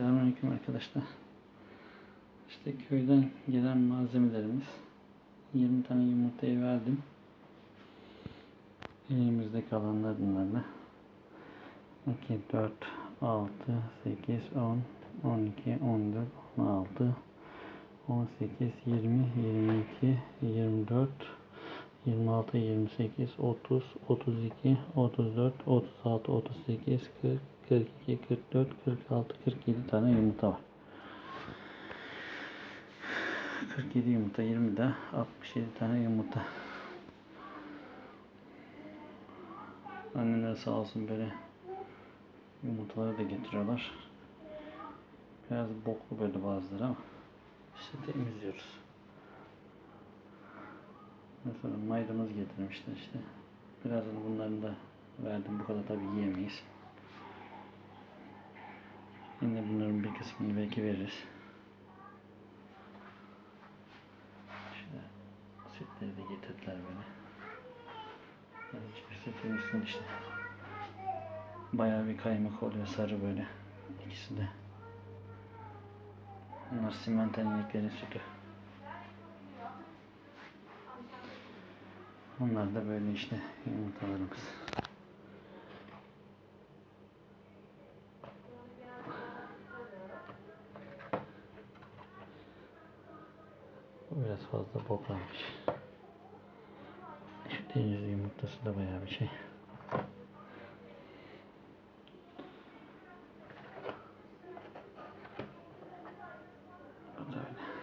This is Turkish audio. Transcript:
Selamünaleyküm arkadaşlar. İşte köyden gelen malzemelerimiz 20 tane yumurtayı verdim. Elimizde kalanlar bunlarla. 2, 4, 6, 8, 10, 12, 14, 16, 18, 20, 22, 24, 26, 28, 30, 32, 34, 36, 38, 40, 42, 44, 46, 47 tane yumurta var. 47 yumurta, 20 de 67 tane yumurta. Anneler sağ olsun böyle yumurtaları da getiriyorlar. Biraz boklu böyle bazıları ama işte temizliyoruz. Sonra maydanoz getirmişler işte. Birazını bunların da verdim. Bu kadar tabi yiyemeyiz. Yine bunların bir kısmını belki veririz. İşte sütleri de getirdiler böyle. Yani hiçbir sütün üstünde işte. Bayağı bir kaymak oluyor sarı böyle. İkisi de. Bunlar simental ineklerin sütü. Onlar da böyle işte yumurtalarımız. Biraz fazla boklanmış. Şu deniz yumurtası da bayağı bir şey. Bu da öyle.